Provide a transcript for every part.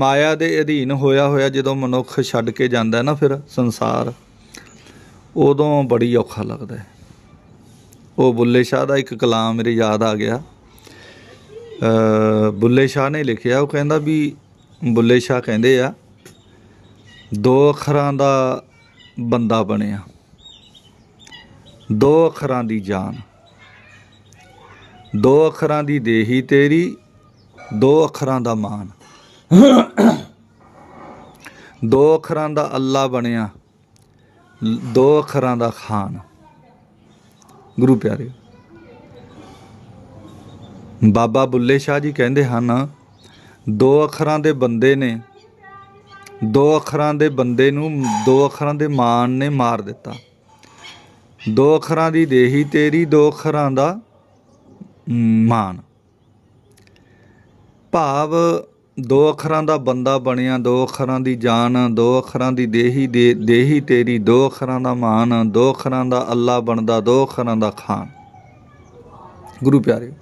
ਮਾਇਆ ਦੇ ਅਧੀਨ ਹੋਇਆ ਹੋਇਆ ਜਦੋਂ ਮਨੁੱਖ ਛੱਡ ਕੇ ਜਾਂਦਾ ਨਾ ਫਿਰ ਸੰਸਾਰ, ਉਦੋਂ ਬੜੀ ਔਖਾ ਲੱਗਦਾ ਹੈ। ਉਹ ਬੁੱਲੇ ਸ਼ਾਹ ਦਾ ਇੱਕ ਕਲਾਮ ਮੇਰੇ ਯਾਦ ਆ ਗਿਆ। ਬੁੱਲੇ ਸ਼ਾਹ ਨੇ ਲਿਖਿਆ, ਉਹ ਕਹਿੰਦਾ ਵੀ ਬੁੱਲੇ ਸ਼ਾਹ ਕਹਿੰਦੇ ਆ, ਦੋ ਅੱਖਰਾਂ ਦਾ ਬੰਦਾ ਬਣਿਆ, ਦੋ ਅੱਖਰਾਂ ਦੀ ਜਾਨ, ਦੋ ਅੱਖਰਾਂ ਦੀ ਦੇਹੀ ਤੇਰੀ, ਦੋ ਅੱਖਰਾਂ ਦਾ ਮਾਨ। ਦੋ ਅੱਖਰਾਂ ਦਾ ਅੱਲਾ ਬਣਿਆ ਦੋ ਅੱਖਰਾਂ ਦਾ ਖਾਨ। ਗੁਰੂ ਪਿਆਰੇ ਬਾਬਾ ਬੁੱਲੇ ਸ਼ਾਹ ਜੀ ਕਹਿੰਦੇ ਹਨ ਦੋ ਅੱਖਰਾਂ ਦੇ ਬੰਦੇ ਨੇ ਦੋ ਅੱਖਰਾਂ ਦੇ ਬੰਦੇ ਨੂੰ ਦੋ ਅੱਖਰਾਂ ਦੇ ਮਾਨ ਨੇ ਮਾਰ ਦਿੱਤਾ। ਦੋ ਅੱਖਰਾਂ ਦੀ ਦੇਹੀ ਤੇਰੀ ਦੋ ਅੱਖਰਾਂ ਦਾ ਮ, ਮਾਨ। ਭਾਵ ਦੋ ਅੱਖਰਾਂ ਦਾ ਬੰਦਾ ਬਣਿਆ ਦੋ ਅੱਖਰਾਂ ਦੀ ਜਾਨ ਦੋ ਅੱਖਰਾਂ ਦੀ ਦੇਹੀ ਦੇ ਦੇਹੀ ਤੇਰੀ ਦੋ ਅੱਖਰਾਂ ਦਾ ਮਾਨ ਦੋ ਅੱਖਰਾਂ ਦਾ ਅੱਲਾ ਬਣਦਾ ਦੋ ਅੱਖਰਾਂ ਦਾ ਖਾਨ ਗੁਰੂ ਪਿਆਰੇ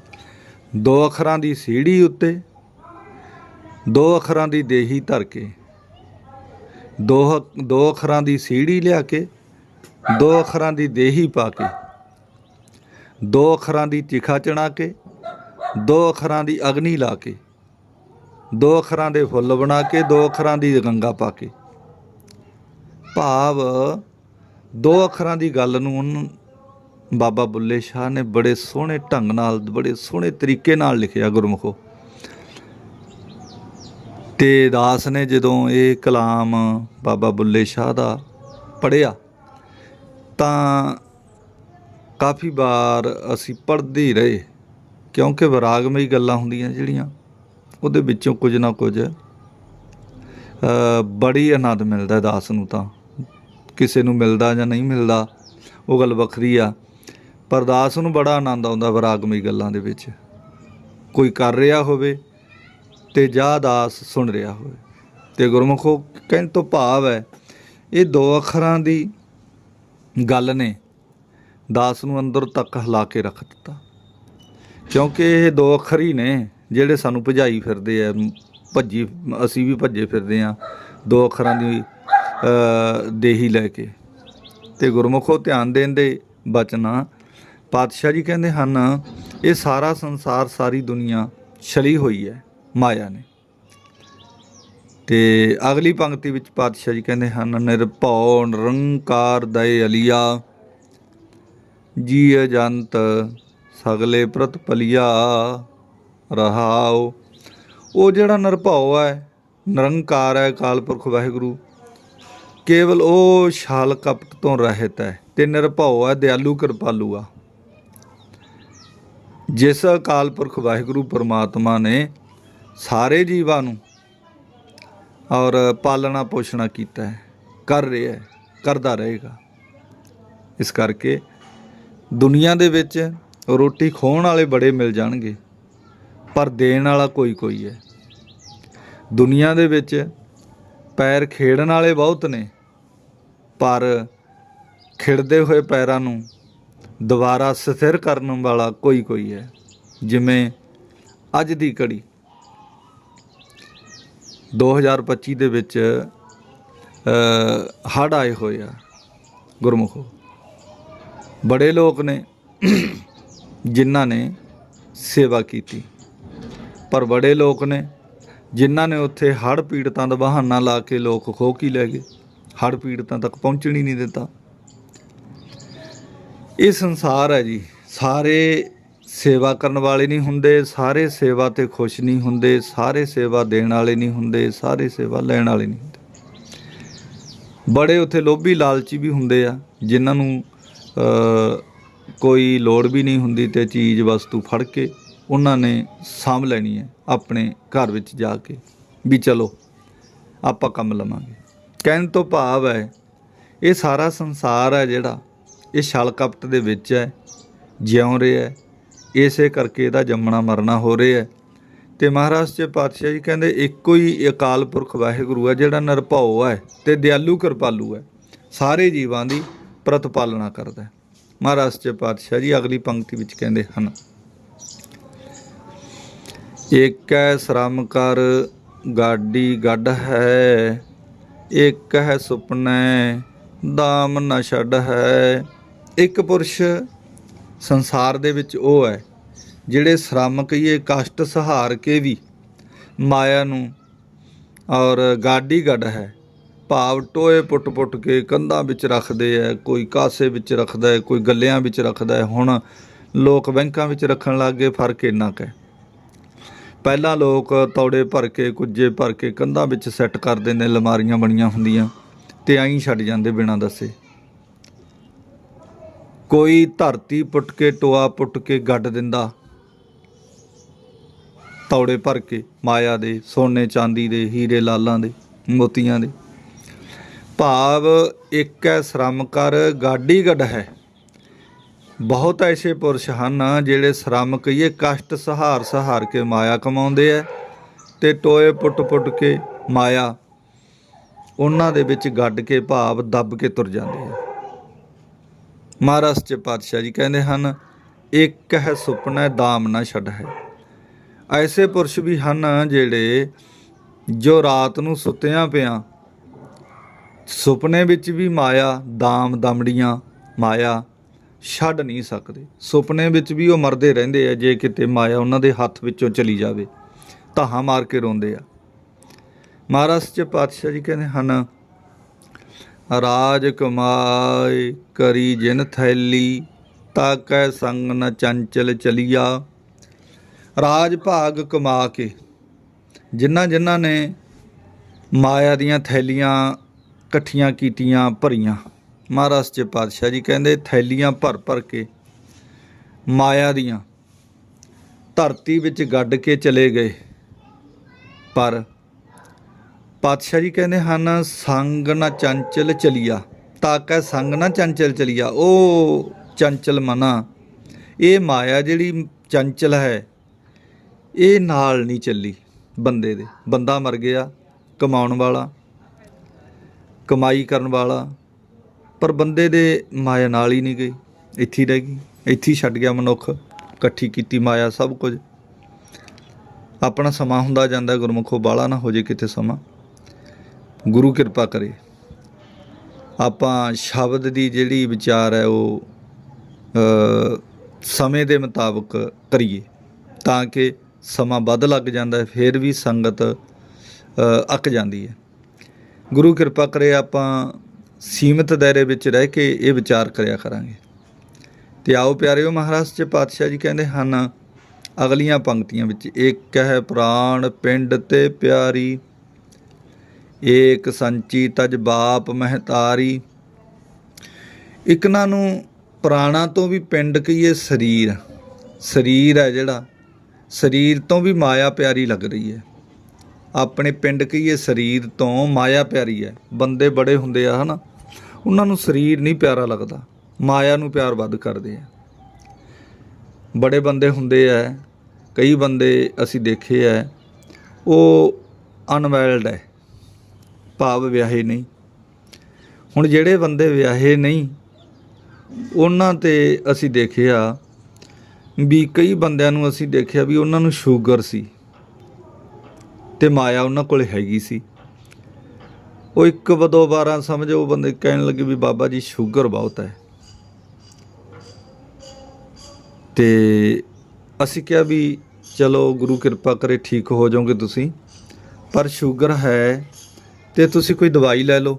ਦੋ ਅੱਖਰਾਂ ਦੀ ਸੀੜੀ ਉੱਤੇ ਦੋ ਅੱਖਰਾਂ ਦੀ ਦੇਹੀ ਧਰ ਕੇ ਦੋ ਅੱਖ- ਦੋ ਅੱਖਰਾਂ ਦੀ ਸੀੜੀ ਲਿਆ ਕੇ ਦੋ ਅੱਖਰਾਂ ਦੀ ਦੇਹੀ ਪਾ ਕੇ ਦੋ ਅੱਖਰਾਂ ਦੀ ਚਿਖਾ ਚਣਾ ਕੇ ਦੋ ਅੱਖਰਾਂ ਦੀ ਅਗਨੀ ਲਾ ਕੇ ਦੋ ਅੱਖਰਾਂ ਦੇ ਫੁੱਲ ਬਣਾ ਕੇ, ਦੋ ਅੱਖਰਾਂ ਦੀ ਗੰਗਾ ਪਾ ਕੇ। ਭਾਵ ਦੋ ਅੱਖਰਾਂ ਦੀ ਗੱਲ ਨੂੰ ਬਾਬਾ ਬੁੱਲੇ ਸ਼ਾਹ ਨੇ ਬੜੇ ਸੋਹਣੇ ਢੰਗ ਨਾਲ, ਬੜੇ ਸੋਹਣੇ ਤਰੀਕੇ ਨਾਲ ਲਿਖਿਆ ਗੁਰਮੁਖੋ। ਤੇ ਦਾਸ ਨੇ ਜਦੋਂ ਇਹ ਕਲਾਮ ਬਾਬਾ ਬੁੱਲੇ ਸ਼ਾਹ ਦਾ ਪੜਿਆ ਤਾਂ ਕਾਫੀ ਵਾਰ ਅਸੀਂ ਪੜ੍ਹਦੇ ਰਹੇ, ਕਿਉਂਕਿ ਵਿਰਾਗਮਈ ਗੱਲਾਂ ਹੁੰਦੀਆਂ ਜਿਹੜੀਆਂ ਉਹਦੇ ਵਿੱਚੋਂ ਕੁਝ ਨਾ ਕੁਝ ਬੜੀ ਆਨੰਦ ਮਿਲਦਾ ਦਾਸ ਨੂੰ ਤਾਂ। ਕਿਸੇ ਨੂੰ ਮਿਲਦਾ ਜਾਂ ਨਹੀਂ ਮਿਲਦਾ, ਉਹ ਗੱਲ ਵੱਖਰੀ ਆ। ਪਰ ਦਾਸ ਨੂੰ ਬੜਾ ਆਨੰਦ ਆਉਂਦਾ ਵਿਰਾਗਮਈ ਗੱਲਾਂ ਦੇ ਵਿੱਚ। ਕੋਈ ਕਰ ਰਿਹਾ ਹੋਵੇ ਤੇ ਜਾਂ ਦਾਸ ਸੁਣ ਰਿਹਾ ਹੋਵੇ। ਤੇ ਗੁਰਮੁਖੋ ਕਹਿਣ ਤੋਂ ਭਾਵ ਹੈ, ਇਹ ਦੋ ਅੱਖਰਾਂ ਦੀ ਗੱਲ ਨੇ। ਦਾਸ ਨੂੰ ਅੰਦਰ ਤੱਕ ਹਿਲਾ ਕੇ ਰੱਖ ਦਿੱਤਾ। ਕਿਉਂਕਿ ਇਹ ਦੋ ਅੱਖਰ ਹੀ ਨੇ। ਜਿਹੜੇ ਸਾਨੂੰ ਭਜਾਈ ਫਿਰਦੇ ਆ, ਭੱਜੀ, ਅਸੀਂ ਵੀ ਭੱਜੇ ਫਿਰਦੇ ਆ, ਦੋ ਅੱਖਰਾਂ ਦੀ ਦੇਹੀ ਲੈ ਕੇ। ਤੇ ਗੁਰਮੁਖੋ ਧਿਆਨ ਦੇਣ ਦੇ ਬਚਨਾ ਪਾਤਸ਼ਾਹ ਜੀ ਕਹਿੰਦੇ ਹਨ, ਇਹ ਸਾਰਾ ਸੰਸਾਰ, ਸਾਰੀ ਦੁਨੀਆ ਛਲੀ ਹੋਈ ਹੈ, ਮਾਇਆ ਨੇ। ਤੇ ਅਗਲੀ ਪੰਕਤੀ ਵਿੱਚ ਪਾਤਸ਼ਾਹ ਜੀ ਕਹਿੰਦੇ ਹਨ ਨਿਰਭਉ ਨਿਰੰਕਾਰ ਦਇ ਅਲੀਆ ਜੀ ਅਜੰਤ ਸਗਲੇ ਪ੍ਰਤਪਲਿਆ। ਰਹਾਉ। ਉਹ ਜਿਹੜਾ ਨਿਰਭਉ ਹੈ, ਨਿਰੰਕਾਰ ਹੈ ਅਕਾਲ ਪੁਰਖ ਵਾਹਿਗੁਰੂ, ਕੇਵਲ ਉਹ ਛਾਲ ਕਪਟ ਤੋਂ ਰਹਿਤ ਹੈ ਤੇ ਨਿਰਭਉ ਹੈ, ਦਿਆਲੂ ਕਿਰਪਾਲੂ ਆ ਜਿਸ ਅਕਾਲ ਪੁਰਖ ਵਾਹਿਗੁਰੂ ਪਰਮਾਤਮਾ ਨੇ ਸਾਰੇ ਜੀਵਾਂ ਨੂੰ ਔਰ ਪਾਲਣਾ ਪੋਸ਼ਣਾ ਕੀਤਾ ਹੈ, ਕਰ ਰਿਹਾ ਹੈ, ਕਰਦਾ ਰਹੇਗਾ। ਇਸ ਕਰਕੇ ਦੁਨੀਆ ਦੇ ਵਿੱਚ ਰੋਟੀ ਖੋਣ ਵਾਲੇ ਬੜੇ ਮਿਲ ਜਾਣਗੇ। ਪਰ ਦੇਣ ਵਾਲਾ ਕੋਈ ਕੋਈ ਹੈ। ਦੁਨੀਆ ਦੇ ਵਿੱਚ ਪੈਰ ਖੇਡਣ ਵਾਲੇ ਬਹੁਤ ਨੇ, ਪਰ ਖਿੜਦੇ ਹੋਏ ਪੈਰਾਂ ਨੂੰ ਦੁਬਾਰਾ ਸਥਿਰ ਕਰਨ ਵਾਲਾ ਕੋਈ ਕੋਈ ਹੈ, ਜਿਵੇਂ ਅੱਜ ਦੀ ਘੜੀ। 2025 ਦੇ ਵਿੱਚ ਹੜ ਆਏ ਹੋਏ ਆ ਗੁਰਮੁਖੋ। ਬੜੇ ਲੋਕ ਨੇ ਜਿਨ੍ਹਾਂ ਨੇ ਸੇਵਾ ਕੀਤੀ। ਪਰ ਬੜੇ ਲੋਕ ਨੇ, ਜਿਨ੍ਹਾਂ ਨੇ ਉੱਥੇ ਹੜ ਪੀੜਤਾਂ ਦਾ ਬਹਾਨਾ ਲਾ ਕੇ ਲੋਕ ਖੋਹ ਕੀ ਲੈ ਗਏ। ਹੜ ਪੀੜਤਾਂ ਤੱਕ ਪਹੁੰਚਣ ਹੀ ਨਹੀਂ ਦਿੱਤਾ। ਇਹ ਸੰਸਾਰ ਹੈ ਜੀ। ਸਾਰੇ ਸੇਵਾ ਕਰਨ ਵਾਲੇ ਨਹੀਂ ਹੁੰਦੇ, ਸਾਰੇ ਸੇਵਾ ਤੇ ਖੁਸ਼ ਨਹੀਂ ਹੁੰਦੇ, ਸਾਰੇ ਸੇਵਾ ਦੇਣ ਵਾਲੇ ਨਹੀਂ ਹੁੰਦੇ, ਸਾਰੇ ਸੇਵਾ ਲੈਣ ਵਾਲੇ ਨਹੀਂ ਹੁੰਦੇ। ਬੜੇ ਉੱਥੇ ਲੋਭੀ ਲਾਲਚੀ ਵੀ ਹੁੰਦੇ ਆ, ਜਿਨ੍ਹਾਂ ਨੂੰ ਕੋਈ ਲੋੜ ਵੀ ਨਹੀਂ ਹੁੰਦੀ ਤੇ ਚੀਜ਼ ਵਸਤੂ ਫੜ ਕੇ ਉਹਨਾਂ ਨੇ ਸਾਂਭ ਲੈਣੀ ਹੈ ਆਪਣੇ ਘਰ ਵਿੱਚ ਜਾ ਕੇ ਵੀ ਚਲੋ, ਆਪਾਂ ਕੰਮ ਲਵਾਂਗੇ। ਕਹਿਣ ਤੋਂ ਭਾਵ ਹੈ, ਇਹ ਸਾਰਾ ਸੰਸਾਰ ਹੈ ਜਿਹੜਾ ਇਹ ਛਲ ਕਪਟ ਦੇ ਵਿੱਚ ਹੈ, ਜਿਉਂ ਰਿਹਾ ਹੈ, ਇਸੇ ਕਰਕੇ ਇਹਦਾ ਜੰਮਣਾ ਮਰਨਾ ਹੋ ਰਿਹਾ ਹੈ। ਤੇ ਮਹਾਰਾਜ ਜੀ ਪਾਤਸ਼ਾਹ ਜੀ ਕਹਿੰਦੇ, ਇੱਕੋ ਹੀ ਅਕਾਲ ਪੁਰਖ ਵਾਹਿਗੁਰੂ ਹੈ ਜਿਹੜਾ ਨਿਰਭਉ ਹੈ ਤੇ ਦਿਆਲੂ ਕਿਰਪਾਲੂ ਹੈ, ਸਾਰੇ ਜੀਵਾਂ ਦੀ ਪ੍ਰਤਪਾਲਣਾ ਕਰਦਾ ਹੈ। ਮਹਾਰਾਜ ਜੀ ਪਾਤਸ਼ਾਹ ਜੀ ਅਗਲੀ ਪੰਕਤੀ ਵਿੱਚ ਕਹਿੰਦੇ ਹਨ ਏਕੈ ਸ਼ਰਮ ਕਰ ਗਾਡੀ ਗੱਡ ਹੈ ਇੱਕ ਹੈ ਸੁਪਨੇ ਦਾਮ ਨਾ ਛੱਡ ਹੈ। ਇੱਕ ਪੁਰਸ਼ ਸੰਸਾਰ ਦੇ ਵਿੱਚ ਉਹ ਹੈ, ਜਿਹੜੇ ਸ਼ਰਮ ਕਹੀਏ, ਕਸ਼ਟ ਸਹਾਰ ਕੇ ਵੀ ਮਾਇਆ ਨੂੰ ਔਰ ਗਾਡੀ ਗੱਡ ਹੈ। ਭਾਵ ਟੋਏ ਪੁੱਟ-ਪੁੱਟ ਕੇ ਕੰਧਾਂ ਵਿੱਚ ਰੱਖਦੇ ਐ, ਕੋਈ ਕਾਸੇ ਵਿੱਚ ਰੱਖਦਾ ਹੈ ਕੋਈ ਗੱਲਿਆਂ ਵਿੱਚ ਰੱਖਦਾ ਹੈ ਹੁਣ ਲੋਕ ਬੈਂਕਾਂ ਵਿੱਚ ਰੱਖਣ ਲੱਗ ਗਏ, ਫ਼ਰਕ ਇੰਨਾ ਕੁ ਹੈ। ਪਹਿਲਾਂ ਲੋਕ ਤੌੜੇ ਭਰ ਕੇ, ਕੁੱਜੇ ਭਰ ਕੇ ਕੰਧਾਂ ਵਿੱਚ ਸੈੱਟ ਕਰਦੇ ਨੇ ਲਮਾਰੀਆਂ ਬਣੀਆਂ ਹੁੰਦੀਆਂ ਤੇ ਐਂ ਛੱਡ ਜਾਂਦੇ ਬਿਨਾਂ ਦੱਸੇ। ਕੋਈ ਧਰਤੀ ਪੁੱਟ ਕੇ, ਟੋਆ ਪੁੱਟ ਕੇ ਗੱਡ ਦਿੰਦਾ। ਤੌੜੇ ਭਰ ਕੇ, ਮਾਇਆ ਦੇ, ਸੋਨੇ ਚਾਂਦੀ ਦੇ, ਹੀਰੇ ਲਾਲਾਂ ਦੇ, ਮੋਤੀਆਂ ਦੇ। ਭਾਵ ਇੱਕ ਹੈ, ਸ਼ਰਮ ਕਰ ਗਾਡੀ ਗੱਡ ਹੈ। ਬਹੁਤ ਐਸੇ ਪੁਰਸ਼ ਹਨ ਜਿਹੜੇ ਸ਼ਰਮ ਕਹੀਏ ਕਸ਼ਟ ਸਹਾਰ ਸਹਾਰ ਕੇ ਮਾਇਆ ਕਮਾਉਂਦੇ ਐ ਤੇ ਟੋਏ ਪੁੱਟ ਪੁੱਟ ਕੇ ਮਾਇਆ ਉਹਨਾਂ ਦੇ ਵਿੱਚ ਗੱਡ ਕੇ ਭਾਵ ਦੱਬ ਕੇ ਤੁਰ ਜਾਂਦੇ ਹੈ ਮਹਾਰਾਜ ਚ ਪਾਤਸ਼ਾਹ ਜੀ ਕਹਿੰਦੇ ਹਨ, ਇੱਕ ਹੈ ਸੁਪਨਾ ਦਾਮ ਨਾ ਛੱਡ ਹੈ। ਐਸੇ ਪੁਰਸ਼ ਵੀ ਹਨ ਜਿਹੜੇ ਜੋ ਰਾਤ ਨੂੰ ਸੁੱਤਿਆਂ ਪਿਆਂ ਸੁਪਨੇ ਵਿੱਚ ਵੀ ਮਾਇਆ, ਦਾਮ ਦਮੜੀਆਂ ਮਾਇਆ ਛੱਡ ਨਹੀਂ ਸਕਦੇ। ਸੁਪਨੇ ਵਿੱਚ ਵੀ ਉਹ ਮਰਦੇ ਰਹਿੰਦੇ ਆ, ਜੇ ਕਿਤੇ ਮਾਇਆ ਉਹਨਾਂ ਦੇ ਹੱਥ ਵਿੱਚੋਂ ਚਲੀ ਜਾਵੇ ਤਾਹਾਂ ਮਾਰ ਕੇ ਰੋਂਦੇ ਆ। ਮਹਾਰਾਜ ਚ ਪਾਤਸ਼ਾਹ ਜੀ ਕਹਿੰਦੇ ਹਨ, ਰਾਜ ਕਮਾਏ ਕਰੀ ਜਿਨ ਥੈਲੀ ਤਾਕੈ ਸੰਗ ਨ ਚੰਚਲ ਚਲੀਆ। ਰਾਜ ਭਾਗ ਕਮਾ ਕੇ, ਜਿਨ੍ਹਾਂ ਜਿਨ੍ਹਾਂ ਨੇ ਮਾਇਆ ਦੀਆਂ ਥੈਲੀਆਂ ਇਕੱਠੀਆਂ ਕੀਤੀਆਂ, ਭਰੀਆਂ। ਮਹਾਰਾਜ ਚ ਪਾਤਸ਼ਾਹ ਜੀ ਕਹਿੰਦੇ, ਥੈਲੀਆਂ ਭਰ ਭਰ ਕੇ ਮਾਇਆ ਦੀਆਂ ਧਰਤੀ ਵਿੱਚ ਗੱਡ ਕੇ ਚਲੇ ਗਏ। ਪਰ ਪਾਤਸ਼ਾਹ ਜੀ ਕਹਿੰਦੇ ਹਨ, ਸੰਗ ਨਾ ਚੰਚਲ ਚਲੀਆ। ਤਾਕੈ ਸੰਗ ਨਾ ਚੰਚਲ ਚਲੀਆ। ਉਹ ਚੰਚਲ ਮਨਾ, ਇਹ ਮਾਇਆ ਜਿਹੜੀ ਚੰਚਲ ਹੈ, ਇਹ ਨਾਲ ਨਹੀਂ ਚੱਲੀ ਬੰਦੇ ਦੇ। ਬੰਦਾ ਮਰ ਗਿਆ, ਕਮਾਉਣ ਵਾਲਾ, ਕਮਾਈ ਕਰਨ ਵਾਲਾ ਪਰ ਬੰਦੇ ਦੇ ਮਾਇਆ ਨਾਲ ਹੀ ਨਹੀਂ ਗਈ। ਇੱਥੇ ਰਹਿ ਗਈ। ਇੱਥੇ ਹੀ ਛੱਡ ਗਿਆ ਮਨੁੱਖ। ਇਕੱਠੀ ਕੀਤੀ ਮਾਇਆ ਸਭ ਕੁਝ। ਆਪਣਾ ਸਮਾਂ ਹੁੰਦਾ ਜਾਂਦਾ ਗੁਰਮੁਖੋ ਬਾਲਾ ਨਾ ਹੋ ਜੇ ਕਿਤੇ ਸਮਾਂ। ਗੁਰੂ ਕਿਰਪਾ ਕਰੇ। ਆਪਾਂ ਸ਼ਬਦ ਦੀ ਜਿਹੜੀ ਵਿਚਾਰ ਹੈ ਉਹ ਸਮੇਂ ਦੇ ਮੁਤਾਬਕ ਕਰੀਏ। ਤਾਂ ਕਿ ਸਮਾਂ ਵੱਧ ਲੱਗ ਜਾਂਦਾ ਹੈ ਫਿਰ ਵੀ ਸੰਗਤ ਅ, ਅੱਕ ਜਾਂਦੀ ਹੈ। ਗੁਰੂ ਕਿਰਪਾ ਕਰੇ ਆਪਾਂ ਸੀਮਤ ਦਾਇਰੇ ਵਿੱਚ ਰਹਿ ਕੇ ਇਹ ਵਿਚਾਰ ਕਰਿਆ ਕਰਾਂਗੇ। ਤੇ ਆਓ ਪਿਆਰਿਓ, ਮਹਾਰਾਜ ਚ ਪਾਤਸ਼ਾਹ ਜੀ ਕਹਿੰਦੇ ਹਨ, ਅਗਲੀਆਂ ਪੰਕਤੀਆਂ ਵਿੱਚ ਇੱਕ ਹੈ ਪ੍ਰਾਣ ਪਿੰਡ ਤੇ ਪਿਆਰੀ, ਏਕ ਸੰਚੀ ਤਜ ਬਾਪ ਮਹਤਾਰੀ। ਇਕਨਾਂ ਨੂੰ ਪ੍ਰਾਣਾ ਤੋਂ ਵੀ ਪਿੰਡ ਕਹੀਏ ਸਰੀਰ। ਸਰੀਰ ਹੈ ਜਿਹੜਾ, ਸਰੀਰ ਤੋਂ ਵੀ ਮਾਇਆ ਪਿਆਰੀ ਲੱਗ ਰਹੀ ਹੈ। ਆਪਣੇ ਪਿੰਡ ਕਹੀਏ ਸਰੀਰ ਤੋਂ ਮਾਇਆ ਪਿਆਰੀ ਹੈ? ਬੰਦੇ ਬੜੇ ਹੁੰਦੇ ਆ, ਹਨਾ? ਉਹਨਾਂ ਨੂੰ ਸਰੀਰ ਨਹੀਂ ਪਿਆਰਾ ਲੱਗਦਾ। ਮਾਇਆ ਨੂੰ ਪਿਆਰ ਵੱਧ ਕਰਦੇ ਆ। ਬੜੇ ਬੰਦੇ ਹੁੰਦੇ ਆ, ਕਈ ਬੰਦੇ ਅਸੀਂ ਦੇਖੇ ਆ, ਉਹ ਅਨਵੈਲਡ ਹੈ। ਭਾਵ ਵਿਆਹੇ ਨਹੀਂ। ਹੁਣ ਜਿਹੜੇ ਬੰਦੇ ਵਿਆਹੇ ਨਹੀਂ, ਉਹਨਾਂ ਤੇ ਅਸੀਂ ਦੇਖਿਆ ਵੀ ਕਈ ਬੰਦਿਆਂ ਨੂੰ ਅਸੀਂ ਦੇਖਿਆ ਵੀ ਉਹਨਾਂ ਨੂੰ ਸ਼ੂਗਰ ਸੀ। ਤੇ ਮਾਇਆ ਉਹਨਾਂ ਕੋਲ ਹੈਗੀ ਸੀ। ਉਹ ਇੱਕ ਦੋ ਵਾਰਾਂ ਸਮਝੋ, ਉਹ ਬੰਦੇ ਕਹਿਣ ਲੱਗੇ ਵੀ ਬਾਬਾ ਜੀ, ਸ਼ੂਗਰ ਬਹੁਤ ਹੈ। ਤੇ ਅਸੀਂ ਕਿਹਾ ਵੀ ਚਲੋ ਗੁਰੂ ਕਿਰਪਾ ਕਰੇ, ਠੀਕ ਹੋ ਜਾਓਗੇ ਤੁਸੀਂ, ਪਰ ਸ਼ੂਗਰ ਹੈ ਤੇ ਤੁਸੀਂ ਕੋਈ ਦਵਾਈ ਲੈ ਲਓ।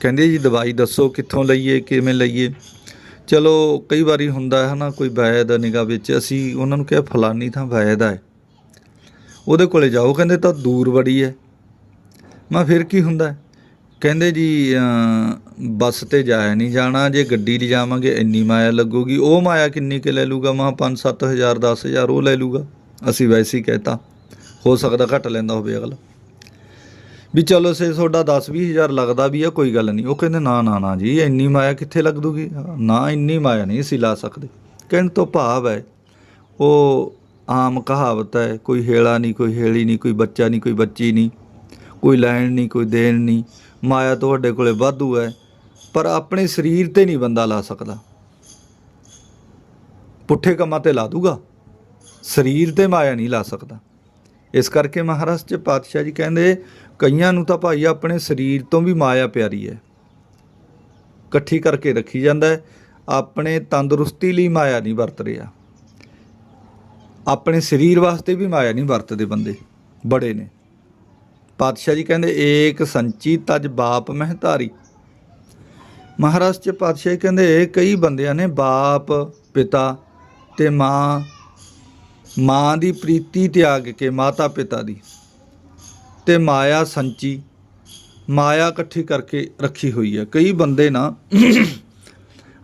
ਕਹਿੰਦੇ ਜੀ, ਦਵਾਈ ਦੱਸੋ, ਕਿੱਥੋਂ ਲਈਏ, ਕਿਵੇਂ ਲਈਏ। ਚਲੋ ਕਈ ਵਾਰੀ ਹੁੰਦਾ ਹੈ ਨਾ, ਕੋਈ ਵੈਦ ਨਿਗਾਹ ਵਿੱਚ, ਅਸੀਂ ਉਹਨਾਂ ਨੂੰ ਕਿਹਾ ਫਲਾਨੀ ਥਾਂ ਵੈਦ ਹੈ। ਉਹਦੇ ਕੋਲੇ ਜਾਓ, ਕਹਿੰਦੇ ਤਾਂ ਦੂਰ ਬੜੀ ਹੈ ਮੈਂ ਫਿਰ ਕੀ ਹੁੰਦਾ? ਕਹਿੰਦੇ ਜੀ ਬੱਸ ਤੇ ਜਾਇਆ ਨਹੀਂ ਜਾਣਾ, ਜੇ ਗੱਡੀ 'ਚ ਜਾਵਾਂਗੇ ਇੰਨੀ ਮਾਇਆ ਲੱਗੂਗੀ। ਉਹ ਮਾਇਆ ਕਿੰਨੀ ਕਿ ਲੈ ਲੂਗਾ? ਮਾ 5-7000 10000 ਉਹ ਲੈ ਲੂਗਾ। ਅਸੀਂ ਵੈਸੇ ਹੀ ਕਹਿਤਾ, ਹੋ ਸਕਦਾ ਘੱਟ ਲੈਂਦਾ ਹੋਵੇ ਅਗਲਾ। ਵੀ ਚਲੋ ਸੇ ਤੁਹਾਡਾ 10-20000 ਲੱਗਦਾ ਵੀ ਆ ਕੋਈ ਗੱਲ ਨਹੀਂ। ਉਹ ਕਹਿੰਦੇ, ਨਾ ਨਾ ਨਾ ਜੀ, ਇੰਨੀ ਮਾਇਆ ਕਿੱਥੇ ਲੱਗ ਦੂਗੀ ਨਾ, ਇੰਨੀ ਮਾਇਆ ਨਹੀਂ ਅਸੀਂ ਲਾ ਸਕਦੇ। ਕਹਿਣ ਤੋਂ ਭਾਵ ਹੈ ਉਹ ਆਮ ਕਹਾਵਤ ਹੈ, ਕੋਈ ਹੇਲਾ ਨਹੀਂ, ਕੋਈ ਹੇਲੀ ਨਹੀਂ, ਕੋਈ ਬੱਚਾ ਨਹੀਂ, ਕੋਈ ਬੱਚੀ ਨਹੀਂ, ਕੋਈ ਲੈਣ ਨਹੀਂ, ਕੋਈ ਦੇਣ ਨਹੀਂ, ਮਾਇਆ ਤੁਹਾਡੇ ਕੋਲੇ ਵਾਧੂ ਹੈ, ਪਰ ਆਪਣੇ ਸਰੀਰ ਤੇ ਨਹੀਂ ਬੰਦਾ ਲਾ ਸਕਦਾ। ਪੁੱਠੇ ਕੰਮਾਂ ਤੇ ਲਾ ਦੂਗਾ, ਸਰੀਰ ਤੇ ਮਾਇਆ ਨਹੀਂ ਲਾ ਸਕਦਾ। ਇਸ ਕਰਕੇ ਮਹਾਰਾਜ ਚ ਪਾਤਸ਼ਾਹ ਜੀ ਕਹਿੰਦੇ, ਕਈਆਂ ਨੂੰ ਤਾਂ ਭਾਈ ਆਪਣੇ ਸਰੀਰ ਤੋਂ ਵੀ ਮਾਇਆ ਪਿਆਰੀ ਹੈ। ਇਕੱਠੀ ਕਰਕੇ ਰੱਖੀ ਜਾਂਦਾ ਹੈ, ਆਪਣੇ ਤੰਦਰੁਸਤੀ ਲਈ ਮਾਇਆ ਨਹੀਂ ਵਰਤ ਰਿਹਾ। ਆਪਣੇ ਸਰੀਰ ਵਾਸਤੇ ਵੀ ਮਾਇਆ ਨਹੀਂ ਵਰਤਦੇ ਬੰਦੇ, ਬੜੇ ਨੇ। ਪਾਤਸ਼ਾਹ ਜੀ ਕਹਿੰਦੇ, ਏਕ ਸੰਚੀ ਤਜ ਬਾਪ ਮਹਤਾਰੀ ਮਹਾਰਾਜ ਚ ਪਾਤਸ਼ਾਹ ਜੀ ਕਹਿੰਦੇ, ਕਈ ਬੰਦਿਆਂ ਨੇ ਬਾਪ, ਪਿਤਾ ਤੇ ਮਾਂ ਮਾਂ ਦੀ ਪ੍ਰੀਤੀ ਤਿਆਗ ਕੇ ਮਾਤਾ ਪਿਤਾ ਦੀ ਤੇ ਮਾਇਆ ਸੰਚੀ, ਮਾਇਆ ਇਕੱਠੀ ਕਰਕੇ ਰੱਖੀ ਹੋਈ ਹੈ। ਕਈ ਬੰਦੇ ਨਾ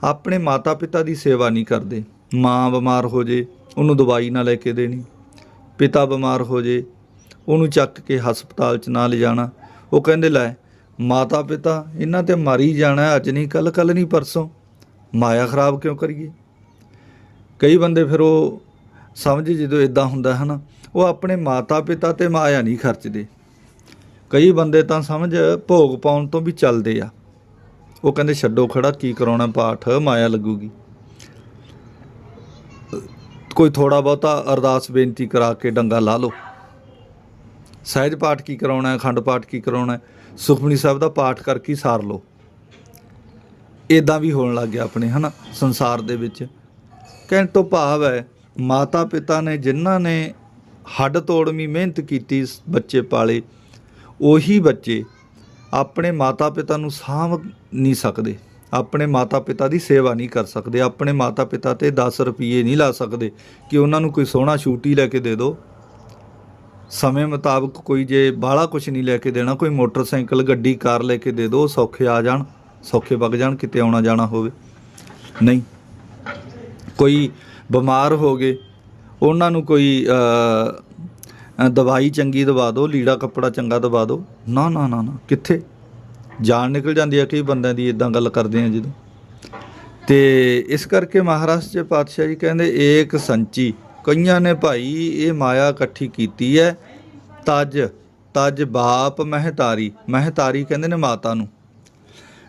ਆਪਣੇ ਮਾਤਾ ਪਿਤਾ ਦੀ ਸੇਵਾ ਨਹੀਂ ਕਰਦੇ, ਮਾਂ ਬਿਮਾਰ ਹੋ ਜੇ ਉਹਨੂੰ ਦਵਾਈ ਨਾ ਲੈ ਕੇ ਦੇਣੀ। ਪਿਤਾ ਬਿਮਾਰ ਹੋ ਜੇ, ਉਹਨੂੰ ਚੱਕ ਕੇ ਹਸਪਤਾਲ 'ਚ ਨਾ ਲਿਜਾਣਾ। ਉਹ ਕਹਿੰਦੇ, ਲੈ, ਮਾਤਾ ਪਿਤਾ, ਇਹਨਾਂ ਤੇ ਮਾਰੀ ਜਾਣਾ, ਅੱਜ ਨਹੀਂ ਕੱਲ ਕੱਲ ਨਹੀਂ, ਪਰਸੋਂ। ਮਾਇਆ ਖਰਾਬ ਕਿਉਂ ਕਰੀਏ? ਕਈ ਬੰਦੇ ਫਿਰ ਉਹ ਸਮਝ ਜਦੋਂ ਇਦਾਂ ਹੁੰਦਾ ਹੈ ਨਾ, ਉਹ ਆਪਣੇ ਮਾਤਾ ਪਿਤਾ ਤੇ ਮਾਇਆ ਨਹੀਂ ਖਰਚਦੇ। ਕਈ ਬੰਦੇ ਤਾਂ ਸਮਝ ਭੋਗ ਪਾਉਣ ਤੋਂ ਵੀ ਚੱਲਦੇ ਆ। ਉਹ ਕਹਿੰਦੇ, ਛੱਡੋ ਖੜਾ, ਕੀ ਕਰਾਉਣਾ ਪਾਠ, ਮਾਇਆ ਲੱਗੂਗੀ। ਕੋਈ ਥੋੜਾ ਬਹੁਤਾ ਅਰਦਾਸ ਬੇਨਤੀ ਕਰਾ ਕੇ ਡੰਗਾ ਲਾ ਲਓ। ਸਹਿਜ ਪਾਠ ਕੀ ਕਰਾਉਣਾ ਹੈ? ਅਖੰਡ ਪਾਠ ਕੀ ਕਰਾਉਣਾ ਹੈ? ਸੁਖਮਨੀ ਸਾਹਿਬ ਦਾ ਪਾਠ ਕਰਕੇ ਹੀ ਸਾਰ ਲਓ। ਇਦਾਂ ਵੀ ਹੋਣ ਲੱਗ ਗਿਆ ਆਪਣੇ, ਹਨਾ? ਸੰਸਾਰ ਦੇ ਵਿੱਚ। ਕਹਿਣ ਤੋਂ ਭਾਵ ਹੈ ਮਾਤਾ ਪਿਤਾ ਨੇ ਜਿਨ੍ਹਾਂ ਨੇ ਹੱਡ ਤੋੜਵੀਂ ਮਿਹਨਤ ਕੀਤੀ ਬੱਚੇ ਪਾਲੇ, ਉਹੀ ਬੱਚੇ ਆਪਣੇ ਮਾਤਾ ਪਿਤਾ ਨੂੰ ਸਾਂਭ ਨਹੀਂ ਸਕਦੇ। ਆਪਣੇ ਮਾਤਾ ਪਿਤਾ ਦੀ ਸੇਵਾ ਨਹੀਂ ਕਰ ਸਕਦੇ, ਆਪਣੇ ਮਾਤਾ ਪਿਤਾ ਤੇ 10 ਰੁਪਏ ਨਹੀਂ ਲਾ ਸਕਦੇ ਕਿ ਉਹਨਾਂ ਨੂੰ ਕੋਈ ਸੋਹਣਾ ਛੂਟੀ ਲੈ ਕੇ ਦੇ ਦਿਓ ਸਮੇਂ ਮੁਤਾਬਕ ਕੋਈ ਜੇ ਬਾਹਲਾ ਕੁਝ ਨਹੀਂ ਲੈ ਕੇ ਦੇਣਾ, ਕੋਈ ਮੋਟਰਸਾਈਕਲ, ਗੱਡੀ, ਕਾਰ ਲੈ ਕੇ ਦੇ ਦਿਓ ਸੌਖੇ ਆ ਜਾਣ, ਸੌਖੇ ਵਗ ਜਾਣ, ਕਿਤੇ ਆਉਣਾ ਜਾਣਾ ਹੋਵੇ। ਨਹੀਂ। ਕੋਈ ਬਿਮਾਰ ਹੋ ਗਏ, ਉਹਨਾਂ ਨੂੰ ਕੋਈ ਦਵਾਈ ਚੰਗੀ ਦਵਾ ਦਿਓ ਲੀੜਾ ਕੱਪੜਾ ਚੰਗਾ ਦਵਾ ਦਿਓ ਨਾ ਨਾ ਨਾ ਨਾ, ਕਿੱਥੇ? ਜਾਨ ਨਿਕਲ ਜਾਂਦੀ ਹੈ ਕਈ ਬੰਦਿਆਂ ਦੀ ਇਦਾਂ ਗੱਲ ਕਰਦੇ ਆ ਜਦੋਂ। ਤੇ ਇਸ ਕਰਕੇ ਮਹਾਰਾਸ਼ਟਰ ਚ ਪਾਤਸ਼ਾਹ ਜੀ ਕਹਿੰਦੇ, ਏਕ ਸੰਚੀ, ਕਈਆਂ ਨੇ ਭਾਈ ਇਹ ਮਾਇਆ ਇਕੱਠੀ ਕੀਤੀ ਹੈ ਤਜ ਤਜ ਬਾਪ ਮਹਤਾਰੀ ਮਹਤਾਰੀ ਕਹਿੰਦੇ ਨੇ ਮਾਤਾ ਨੂੰ।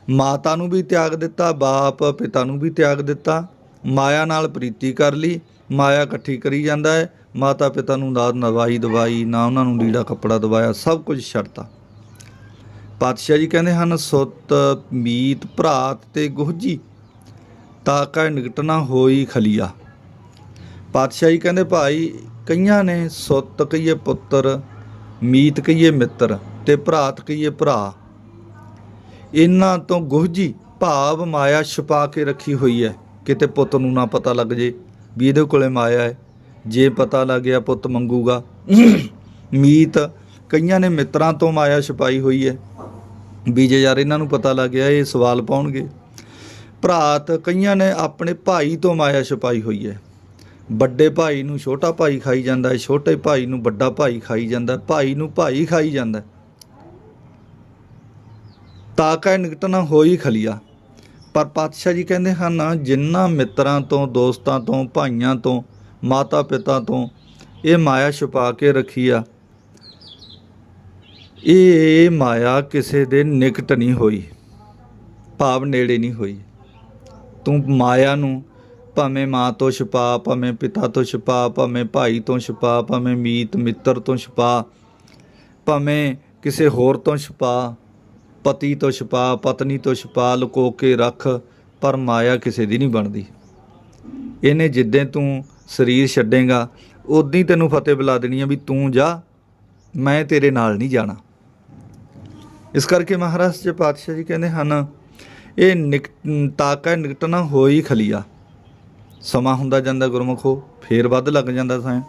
ਮਾਤਾ ਨੂੰ ਵੀ ਤਿਆਗ ਦਿੱਤਾ, ਬਾਪ ਪਿਤਾ ਨੂੰ ਵੀ ਤਿਆਗ ਦਿੱਤਾ, ਮਾਇਆ ਨਾਲ ਪ੍ਰੀਤੀ ਕਰ ਲਈ, ਮਾਇਆ ਇਕੱਠੀ ਕਰੀ ਜਾਂਦਾ ਹੈ ਮਾਤਾ ਪਿਤਾ ਨੂੰ ਨਾ ਨਵਾਈ ਦਵਾਈ, ਨਾ ਉਹਨਾਂ ਨੂੰ ਲੀੜਾ ਕੱਪੜਾ ਦਵਾਇਆ, ਸਭ ਕੁਝ ਛੱਡਤਾ। ਪਾਤਸ਼ਾਹ ਜੀ ਕਹਿੰਦੇ ਹਨ, ਸੁੱਤ, ਮੀਤ, ਭਰਾਤ ਤੇ ਗੁਹਜੀ ਤਾਕਾ ਨਿਕਟਣਾ ਹੋਈ ਖਲੀਆ। ਪਾਤਸ਼ਾਹ ਜੀ ਕਹਿੰਦੇ, ਭਾਈ, ਕਈਆਂ ਨੇ ਸੁੱਤ ਕਹੀਏ ਪੁੱਤਰ, ਮੀਤ ਕਹੀਏ ਮਿੱਤਰ ਤੇ ਭਰਾਤ ਕਹੀਏ ਭਰਾ। ਇਹਨਾਂ ਤੋਂ ਗੁਹਜੀ ਭਾਵ ਮਾਇਆ ਛੁਪਾ ਕੇ ਰੱਖੀ ਹੋਈ ਹੈ। ਕਿਤੇ ਪੁੱਤ ਨੂੰ ਨਾ ਪਤਾ ਲੱਗ ਜੇ ਵੀ ਇਹਦੇ ਕੋਲੇ ਮਾਇਆ ਹੈ। ਜੇ ਪਤਾ ਲੱਗ ਗਿਆ, ਪੁੱਤ ਮੰਗੂਗਾ। ਮੀਤ ਕਈਆਂ ਨੇ ਮਿੱਤਰਾਂ ਤੋਂ ਮਾਇਆ ਛੁਪਾਈ ਹੋਈ ਹੈ। ਵੀ ਜੇ ਯਾਰ ਇਹਨਾਂ ਨੂੰ ਪਤਾ ਲੱਗ ਗਿਆ, ਇਹ ਸਵਾਲ ਪਾਉਣਗੇ। ਭਰਾਤ, ਕਈਆਂ ਨੇ ਆਪਣੇ ਭਾਈ ਤੋਂ ਮਾਇਆ ਛੁਪਾਈ ਹੋਈ ਹੈ। ਵੱਡੇ ਭਾਈ ਨੂੰ ਛੋਟਾ ਭਾਈ ਖਾਈ ਜਾਂਦਾ ਹੈ, ਛੋਟੇ ਭਾਈ ਨੂੰ ਵੱਡਾ ਭਾਈ ਖਾਈ ਜਾਂਦਾ ਭਾਈ ਨੂੰ ਭਾਈ ਖਾਈ ਜਾਂਦਾ ਹੈ। ਤਾਕਾ ਨਿਕਟਣਾ ਹੋਈ ਖਲੀਆ। ਪਰ ਪਾਤਸ਼ਾਹ ਜੀ ਕਹਿੰਦੇ ਹਨ ਜਿਨ੍ਹਾਂ ਮਿੱਤਰਾਂ ਤੋਂ, ਦੋਸਤਾਂ ਤੋਂ, ਭਾਈਆਂ ਤੋਂ ਮਾਤਾ ਪਿਤਾ ਤੋਂ ਇਹ ਮਾਇਆ ਛੁਪਾ ਕੇ ਰੱਖੀ ਆ ਇਹ ਮਾਇਆ ਕਿਸੇ ਦੇ ਨਿਕਟ ਨਹੀਂ ਹੋਈ, ਭਾਵ ਨੇੜੇ ਨਹੀਂ ਹੋਈ। ਤੂੰ ਮਾਇਆ ਨੂੰ ਭਾਵੇਂ ਮਾਂ ਤੋਂ ਛੁਪਾ, ਭਾਵੇਂ ਪਿਤਾ ਤੋਂ ਛੁਪਾ, ਭਾਵੇਂ ਭਾਈ ਤੋਂ ਛੁਪਾ, ਭਾਵੇਂ ਮੀਤ ਮਿੱਤਰ ਤੋਂ ਛੁਪਾ, ਭਾਵੇਂ ਕਿਸੇ ਹੋਰ ਤੋਂ ਛੁਪਾ, ਪਤੀ ਤੋਂ ਛੁਪਾ, ਪਤਨੀ ਤੋਂ ਛੁਪਾ, ਲੁਕੋ ਕੇ ਰੱਖ, ਪਰ ਮਾਇਆ ਕਿਸੇ ਦੀ ਨਹੀਂ ਬਣਦੀ। ਇਹਨੇ ਜਿੱਦਾਂ ਤੂੰ ਸਰੀਰ ਛੱਡੇਗਾ ਉਦੋਂ ਹੀ ਤੈਨੂੰ ਫਤਿਹ ਬੁਲਾ ਦੇਣੀ ਆ ਵੀ ਤੂੰ ਜਾ, ਮੈਂ ਤੇਰੇ ਨਾਲ ਨਹੀਂ ਜਾਣਾ। ਇਸ ਕਰਕੇ ਮਹਾਰਾਜ ਜੀ ਪਾਤਸ਼ਾਹ ਜੀ ਕਹਿੰਦੇ ਹਨ, ਇਹ ਨਿਕ, ਤਾਕਾ ਨਿਕਟਣਾ ਹੋਈ ਖਲੀਆ। ਸਮਾਂ ਹੁੰਦਾ ਜਾਂਦਾ ਗੁਰਮੁਖੋ, ਫੇਰ ਵੱਧ ਲੱਗ ਜਾਂਦਾ ਸਾਂ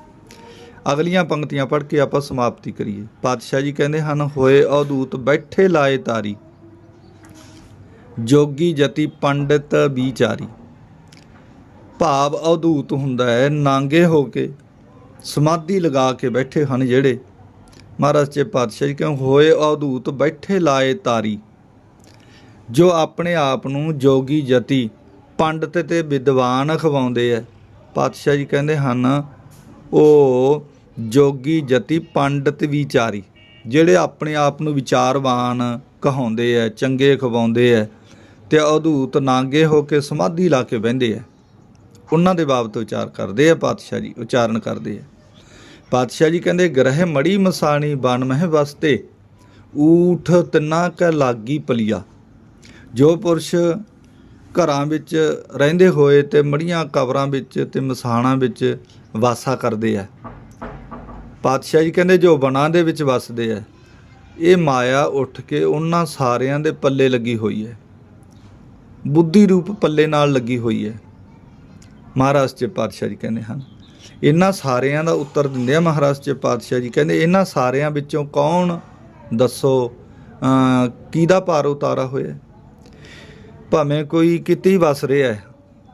ਅਗਲੀਆਂ ਪੰਕਤੀਆਂ ਪੜ੍ਹ ਕੇ ਆਪਾਂ ਸਮਾਪਤੀ ਕਰੀਏ। ਪਾਤਸ਼ਾਹ ਜੀ ਕਹਿੰਦੇ ਹਨ, ਹੋਏ ਅਦੂਤ ਬੈਠੇ ਲਾਏ ਤਾਰੀ। ਜੋਗੀ ਜਤੀ ਪੰਡਿਤ ਵਿਚਾਰੀ। ਭਾਵ ਅਦੂਤ ਹੁੰਦਾ ਹੈ, ਨਾਂਗੇ ਹੋ ਕੇ, ਸਮਾਧੀ ਲਗਾ ਕੇ ਬੈਠੇ ਹਨ ਜਿਹੜੇ। ਮਹਾਰਾਜ ਜੀ ਪਾਤਸ਼ਾਹ ਜੀ, ਕਿਉਂ ਹੋਏ ਅਵਧੂਤ ਬੈਠੇ ਲਾਏ ਤਾਰੀ। ਜੋ ਆਪਣੇ ਆਪ ਨੂੰ ਜੋਗੀ ਜਤੀ, ਪੰਡਤ ਤੇ ਵਿਦਵਾਨ ਖਵਾਉਂਦੇ ਐ। ਪਾਤਸ਼ਾਹ ਜੀ ਕਹਿੰਦੇ ਹਨ ਉਹ ਜੋਗੀ ਜਤੀ, ਪੰਡਤ ਵਿਚਾਰੀ, ਜਿਹੜੇ ਆਪਣੇ ਆਪ ਨੂੰ ਵਿਚਾਰਵਾਨ ਕਹਾਉਂਦੇ ਐ, ਚੰਗੇ ਖਵਾਉਂਦੇ ਐ, ਤੇ ਅਦੂਤ ਨਾਂਗੇ ਹੋ ਕੇ ਸਮਾਧੀ ਲਾ ਕੇ ਬਹਿੰਦੇ ਐ। ਉਹਨਾਂ ਦੇ ਬਾਬਤ ਵਿਚਾਰ ਕਰਦੇ ਆ ਪਾਤਸ਼ਾਹ ਜੀ, ਉਚਾਰਨ ਕਰਦੇ ਆ ਪਾਤਸ਼ਾਹ ਜੀ ਕਹਿੰਦੇ, ਗ੍ਰਹਿ ਮੜੀ ਮਸਾਣੀ ਬਨ ਮਹਿ ਵਸਤੇ, ਊਠ ਤਿੰਨਾ ਕੈ ਲਾਗੀ ਪਲੀਆ। ਜੋ ਪੁਰਸ਼ ਘਰਾਂ ਵਿੱਚ ਰਹਿੰਦੇ ਹੋਏ ਤੇ ਮੜੀਆਂ ਕਬਰਾਂ ਵਿੱਚ ਤੇ ਮਸਾਣਾਂ ਵਿੱਚ ਵਾਸਾ ਕਰਦੇ ਆ। ਪਾਤਸ਼ਾਹ ਜੀ ਕਹਿੰਦੇ, ਜੋ ਬਨਾਂ ਦੇ ਵਿੱਚ ਵਸਦੇ ਆ, ਇਹ ਮਾਇਆ ਉੱਠ ਕੇ ਉਹਨਾਂ ਸਾਰਿਆਂ ਦੇ ਪੱਲੇ ਲੱਗੀ ਹੋਈ ਹੈ। ਬੁੱਧੀ ਰੂਪ ਪੱਲੇ ਨਾਲ ਲੱਗੀ ਹੋਈ ਹੈ। ਮਹਾਰਾਜ ਚ ਪਾਤਸ਼ਾਹ ਜੀ ਕਹਿੰਦੇ ਹਨ ਇਹਨਾਂ ਸਾਰਿਆਂ ਦਾ ਉੱਤਰ ਦਿੰਦੇ ਆ ਮਹਾਰਾਜ ਚ ਪਾਤਸ਼ਾਹ ਜੀ। ਕਹਿੰਦੇ ਇਹਨਾਂ ਸਾਰਿਆਂ ਵਿੱਚੋਂ ਕੌਣ ਦੱਸੋ ਕਿਹਦਾ ਪਾਰ ਉਤਾਰਾ ਹੋਇਆ? ਭਾਵੇਂ ਕੋਈ ਕਿਤੇ ਹੀ ਵਸ ਰਿਹਾ ਹੈ,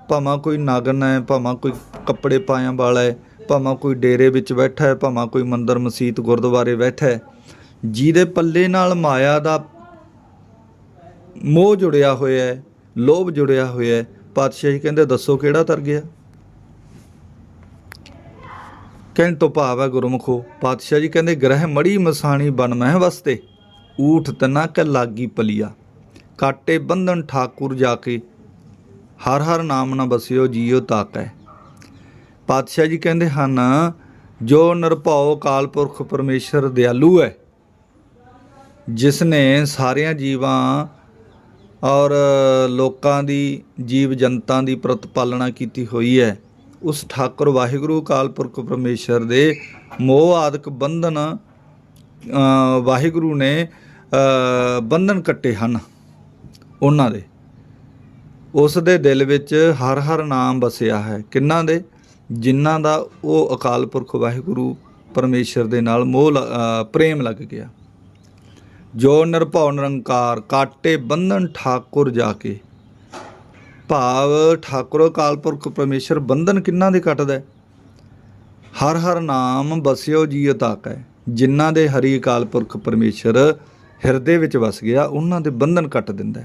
ਭਾਵੇਂ ਕੋਈ ਨਾਗਨ ਹੈ, ਭਾਵੇਂ ਕੋਈ ਕੱਪੜੇ ਪਾਇਆਂ ਵਾਲਾ ਹੈ, ਭਾਵੇਂ ਕੋਈ ਡੇਰੇ ਵਿੱਚ ਬੈਠਾ ਹੈ, ਭਾਵੇਂ ਕੋਈ ਮੰਦਰ, ਮਸਜਿਦ, ਗੁਰਦੁਆਰੇ ਬੈਠਾ ਹੈ, ਜਿਹਦੇ ਪੱਲੇ ਨਾਲ ਮਾਇਆ ਦਾ ਮੋਹ ਜੁੜਿਆ ਹੋਇਆ ਹੈ, ਲੋਭ ਜੁੜਿਆ ਹੋਇਆ ਹੈ। ਪਾਤਸ਼ਾਹ ਜੀ ਕਹਿੰਦੇ, ਦੱਸੋ ਕਿਹੜਾ ਤਰ ਗਿਆ? ਕਹਿਣ ਤੋਂ ਭਾਵ ਹੈ, ਗੁਰਮੁਖੋ, ਪਾਤਸ਼ਾਹ ਜੀ ਕਹਿੰਦੇ, ਗ੍ਰਹਿ ਮੜੀ ਮਸਾਣੀ ਬਨ ਮਹਿ ਵਸਤੇ, ਊਠ ਤਨਾ ਕ ਲਾਗੀ ਪਲੀਆ। ਕਾਟੇ ਬੰਧਨ ਠਾਕੁਰ ਜਾ ਕੇ, ਹਰ ਹਰ ਨਾਮ ਨਾ ਬਸਿਓ ਜੀਉ ਤਾਕੈ। ਪਾਤਸ਼ਾਹ ਜੀ ਕਹਿੰਦੇ ਹਨ, ਜੋ ਨਿਰਭਉ ਕਾਲ ਪੁਰਖ ਪਰਮੇਸ਼ਰ ਦਿਆਲੂ ਹੈ ਜਿਸ ਨੇ ਸਾਰਿਆਂ ਜੀਵਾਂ ਔਰ ਲੋਕਾਂ ਦੀ ਜੀਵ ਜਨਤਾ ਦੀ ਪ੍ਰਤਪਾਲਣਾ ਕੀਤੀ ਹੋਈ ਹੈ ਉਸ ਠਾਕੁਰ ਵਾਹਿਗੁਰੂ ਅਕਾਲ ਪੁਰਖ ਪਰਮੇਸ਼ਰ ਦੇ ਮੋਹ ਆਦਿਕ ਬੰਧਨ ਵਾਹਿਗੁਰੂ ਨੇ ਬੰਧਨ ਕੱਟੇ ਹਨ ਉਹਨਾਂ ਦੇ। ਉਸ ਦੇ ਦਿਲ ਵਿੱਚ ਹਰ ਹਰ ਨਾਮ ਵਸਿਆ ਹੈ। ਕਿੰਨਾਂ ਦੇ? ਜਿਨ੍ਹਾਂ ਦਾ ਉਹ ਅਕਾਲ ਪੁਰਖ ਵਾਹਿਗੁਰੂ ਪਰਮੇਸ਼ਰ ਦੇ ਨਾਲ ਮੋਹ ਲ- ਪ੍ਰੇਮ ਲੱਗ ਗਿਆ। ਜੋ ਨਿਰਭਉ ਨਿਰੰਕਾਰ ਕਾਟੇ ਬੰਧਨ ਠਾਕੁਰ ਜਾ ਕੇ ਭਾਵ ਠਾਕੁਰ ਅਕਾਲ ਪੁਰਖ ਪਰਮੇਸ਼ਰ ਬੰਧਨ ਕਿੰਨਾਂ ਦੇ ਕੱਟਦਾ ਹੈ? ਹਰ ਹਰ ਨਾਮ ਬਸਿਓ ਜੀ ਤਾਕੈ। ਜਿਨ੍ਹਾਂ ਦੇ ਹਰੀ ਅਕਾਲ ਪੁਰਖ ਪਰਮੇਸ਼ਰ ਹਿਰਦੇ ਵਿੱਚ ਵਸ ਗਿਆ, ਉਹਨਾਂ ਦੇ ਬੰਧਨ ਕੱਟ ਦਿੰਦਾ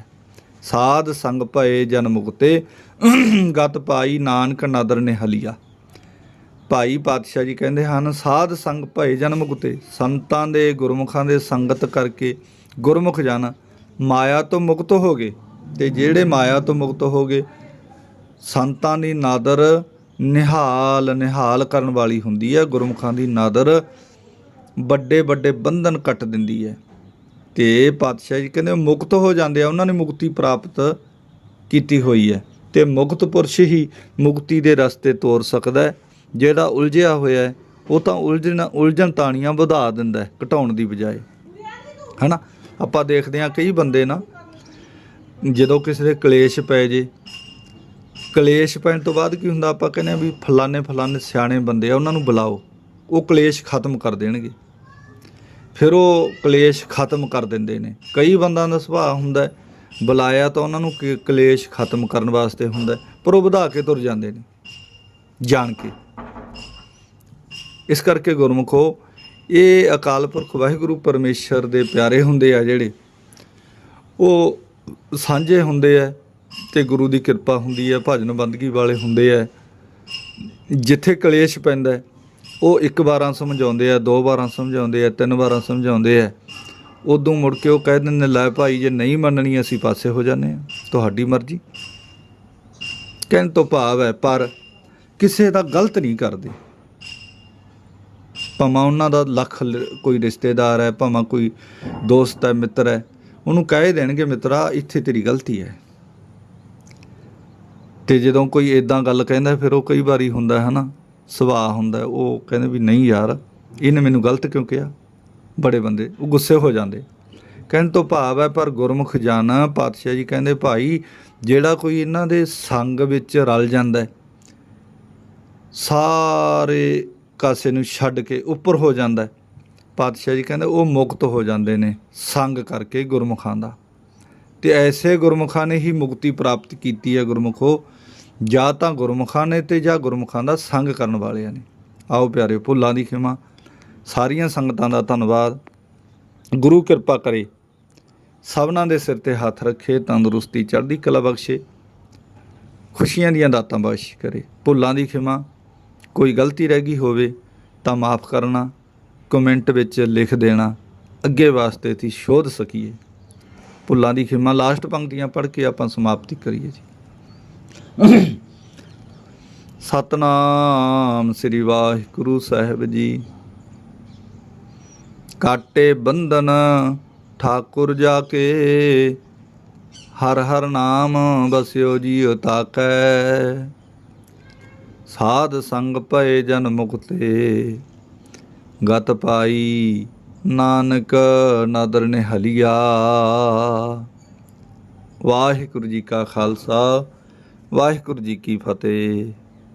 ਸਾਧ ਸੰਗ ਭਏ ਜਨ ਮੁਕਤੇ, ਗਤ ਪਾਈ ਨਾਨਕ ਨਾਦਰ ਨੇ ਹਲੀਆ ਭਾਈ ਪਾਤਸ਼ਾਹ ਜੀ ਕਹਿੰਦੇ ਹਨ, ਸਾਧ ਸੰਗ ਭਏ ਜਨ ਮੁਕਤੇ, ਸੰਤਾਂ ਦੇ ਗੁਰਮੁਖਾਂ ਦੇ ਸੰਗਤ ਕਰਕੇ ਗੁਰਮੁਖ ਜਨ, ਮਾਇਆ ਤੋਂ ਮੁਕਤ ਹੋ ਗਏ। ਤੇ ਜਿਹੜੇ ਮਾਇਆ ਤੋਂ ਮੁਕਤ ਹੋ ਗਏ ਸੰਤਾਂ ਦੀ ਨਾਦਰ ਨਿਹਾਲ ਨਿਹਾਲ ਕਰਨ ਵਾਲੀ ਹੁੰਦੀ ਹੈ, ਗੁਰਮੁਖਾਂ ਦੀ ਨਾਦਰ ਵੱਡੇ ਵੱਡੇ ਬੰਧਨ ਕੱਟ ਦਿੰਦੀ ਹੈ। ਤੇ ਪਾਤਸ਼ਾਹ ਜੀ ਕਹਿੰਦੇ ਮੁਕਤ ਹੋ ਜਾਂਦੇ ਆ, ਉਹਨਾਂ ਨੇ ਮੁਕਤੀ ਪ੍ਰਾਪਤ ਕੀਤੀ ਹੋਈ ਹੈ। ਤੇ ਮੁਕਤ ਪੁਰਸ਼ ਹੀ ਮੁਕਤੀ ਦੇ ਰਸਤੇ ਤੋਰ ਸਕਦਾ ਹੈ। ਜਿਹੜਾ ਉਲਝਿਆ ਹੋਇਆ ਹੈ, ਉਹ ਤਾਂ ਉਲਝਣ ਉਲਝਣ ਤਾਣੀਆਂ ਵਧਾ ਦਿੰਦਾ ਹੈ, ਘਟਾਉਣ ਦੀ ਬਜਾਏ। ਹਨਾ? ਆਪਾਂ ਦੇਖਦੇ ਹਾਂ ਕਈ ਬੰਦੇ ਨਾ ਜਦੋਂ ਕਿਸੇ ਦੇ ਕਲੇਸ਼ ਪੈ ਜੇ, ਕਲੇਸ਼ ਪੈਣ ਤੋਂ ਬਾਅਦ ਕੀ ਹੁੰਦਾ? ਆਪਾਂ ਕਹਿੰਦੇ ਆ ਵੀ ਫਲਾਣੇ ਫਲਾਣੇ ਸਿਆਣੇ ਬੰਦੇ ਆ, ਉਹਨਾਂ ਨੂੰ ਬੁਲਾਓ। ਉਹ ਕਲੇਸ਼ ਖਤਮ ਕਰ ਦੇਣਗੇ। ਫਿਰ ਉਹ ਕਲੇਸ਼ ਖਤਮ ਕਰ ਦਿੰਦੇ ਨੇ। ਕਈ ਬੰਦਿਆਂ ਦਾ ਸੁਭਾਅ ਹੁੰਦਾ ਬੁਲਾਇਆ ਤਾਂ ਉਹਨਾਂ ਨੂੰ ਕਲੇਸ਼ ਖਤਮ ਕਰਨ ਵਾਸਤੇ ਹੁੰਦਾ ਪਰ ਉਹ ਵਧਾ ਕੇ ਤੁਰ ਜਾਂਦੇ ਨੇ, ਜਾਣ ਕੇ। ਇਸ ਕਰਕੇ ਗੁਰਮੁਖੋ ਇਹ ਅਕਾਲ ਪੁਰਖ ਵਾਹਿਗੁਰੂ ਪਰਮੇਸ਼ਰ ਦੇ ਪਿਆਰੇ ਹੁੰਦੇ ਆ ਜਿਹੜੇ, ਉਹ ਸਾਂਝੇ ਹੁੰਦੇ ਆ ਤੇ ਗੁਰੂ ਦੀ ਕਿਰਪਾ ਹੁੰਦੀ ਹੈ ਭਜਨ ਬੰਦਗੀ ਵਾਲੇ ਹੁੰਦੇ ਆ। ਜਿੱਥੇ ਕਲੇਸ਼ ਪੈਂਦਾ, ਉਹ ਇੱਕ ਵਾਰਾਂ ਸਮਝਾਉਂਦੇ ਆ, ਦੋ ਵਾਰਾਂ ਸਮਝਾਉਂਦੇ ਆ, ਤਿੰਨ ਵਾਰਾਂ ਸਮਝਾਉਂਦੇ ਆ। ਉਦੋਂ ਮੁੜ ਕੇ ਉਹ ਕਹਿ ਦਿੰਦੇ, ਲੈ ਭਾਈ, ਜੇ ਨਹੀਂ ਮੰਨਣੀ ਅਸੀਂ ਪਾਸੇ ਹੋ ਜਾਂਦੇ ਆ। ਤੁਹਾਡੀ ਮਰਜ਼ੀ। ਕਹਿਣ ਤੋਂ ਭਾਵ ਹੈ, ਪਰ ਕਿਸੇ ਦਾ ਗਲਤ ਨਹੀਂ ਕਰਦੇ। ਭਾਵੇਂ ਉਹਨਾਂ ਦਾ ਲੱਖ ਲ- ਕੋਈ ਰਿਸ਼ਤੇਦਾਰ ਹੈ, ਭਾਵੇਂ ਕੋਈ ਦੋਸਤ ਹੈ, ਮਿੱਤਰ ਹੈ। ਉਹਨੂੰ ਕਹਿ ਦੇਣਗੇ, ਮਿੱਤਰਾ, ਇੱਥੇ ਤੇਰੀ ਗਲਤੀ ਹੈ। ਤੇ ਜਦੋਂ ਕੋਈ ਇਦਾਂ ਗੱਲ ਕਹਿੰਦਾ, ਫਿਰ ਉਹ ਕਈ ਵਾਰੀ ਹੁੰਦਾ ਹੈ ਨਾ, ਸੁਭਾਅ ਹੁੰਦਾ ਉਹ ਕਹਿੰਦੇ ਵੀ ਨਹੀਂ ਯਾਰ, ਇਹਨੇ ਮੈਨੂੰ ਗਲਤ ਕਿਉਂ ਕਿਹਾ? ਬੜੇ ਬੰਦੇ, ਉਹ ਗੁੱਸੇ ਹੋ ਜਾਂਦੇ। ਕਹਿਣ ਤੋਂ ਭਾਵ ਹੈ, ਪਰ ਗੁਰਮੁਖ ਜਾਣਾ, ਪਾਤਸ਼ਾਹ ਜੀ ਕਹਿੰਦੇ, ਭਾਈ, ਜਿਹੜਾ ਕੋਈ ਇਹਨਾਂ ਦੇ ਸੰਗ ਵਿੱਚ ਰਲ ਜਾਂਦਾ ਹੈ, ਸਾਰੇ ਕਾਸੇ ਨੂੰ ਛੱਡ ਕੇ ਉੱਪਰ ਹੋ ਜਾਂਦਾ ਹੈ ਪਾਤਸ਼ਾਹ ਜੀ ਕਹਿੰਦੇ ਉਹ ਮੁਕਤ ਹੋ ਜਾਂਦੇ ਨੇ ਸੰਗ ਕਰਕੇ ਗੁਰਮੁਖਾਂ ਦਾ। ਤੇ ਐਸੇ ਗੁਰਮੁਖਾਂ ਨੇ ਹੀ ਮੁਕਤੀ ਪ੍ਰਾਪਤ ਕੀਤੀ ਹੈ ਗੁਰਮੁਖੋ ਜਾਂ ਤਾਂ ਗੁਰਮੁਖਾਂ ਨੇ ਤੇ ਜਾਂ ਗੁਰਮੁਖਾਂ ਦਾ ਸੰਗ ਕਰਨ ਵਾਲਿਆਂ ਨੇ। ਆਓ ਪਿਆਰਿਓ, ਭੁੱਲਾਂ ਦੀ ਖਿਮਾ। ਸਾਰੀਆਂ ਸੰਗਤਾਂ ਦਾ ਧੰਨਵਾਦ। ਗੁਰੂ ਕਿਰਪਾ ਕਰੇ। ਸਭਨਾਂ ਦੇ ਸਿਰ ਤੇ ਹੱਥ ਰੱਖੇ, ਤੰਦਰੁਸਤੀ ਚੜ੍ਹਦੀ ਕਲਾ ਬਖਸ਼ੇ। ਖੁਸ਼ੀਆਂ ਦੀਆਂ ਦਾਤਾਂ ਬਖਸ਼ ਕਰੇ। ਭੁੱਲਾਂ ਦੀ ਖਿਮਾ। ਕੋਈ ਗਲਤੀ ਰਹਿ ਗਈ ਹੋਵੇ ਤਾਂ ਮਾਫ ਕਰਨਾ। ਕਮੈਂਟ ਵਿੱਚ ਲਿਖ ਦੇਣਾ, ਅੱਗੇ ਵਾਸਤੇ ਤੀ ਸ਼ੋਧ ਸਕੀਏ। ਭੁੱਲਾਂ ਦੀ ਖਿਮਾ ਲਾਸਟ ਪੰਕਤੀਆਂ ਪੜ੍ਹ ਕੇ ਆਪਾਂ ਸਮਾਪਤੀ ਕਰੀਏ ਜੀ। ਸਤਨਾਮ ਸ੍ਰੀ ਵਾਹਿਗੁਰੂ ਸਾਹਿਬ ਜੀ। ਕਾਟੇ ਬੰਧਨ ਠਾਕੁਰ ਜਾ ਕੇ, ਹਰ ਹਰ ਨਾਮ ਬਸਿਓ ਜੀਉ ਤਾਕੈ। ਸਾਧ ਸੰਗ ਭਏ ਜਨ ਮੁਕਤੇ। ਗਤ ਪਾਈ। ਨਾਨਕ ਨਾਦਰ ਨੇ ਹਲਿਆ। ਵਾਹਿਗੁਰੂ ਜੀ ਕਾ ਖਾਲਸਾ ਵਾਹਿਗੁਰੂ ਜੀ ਕੀ ਫਤਿਹ।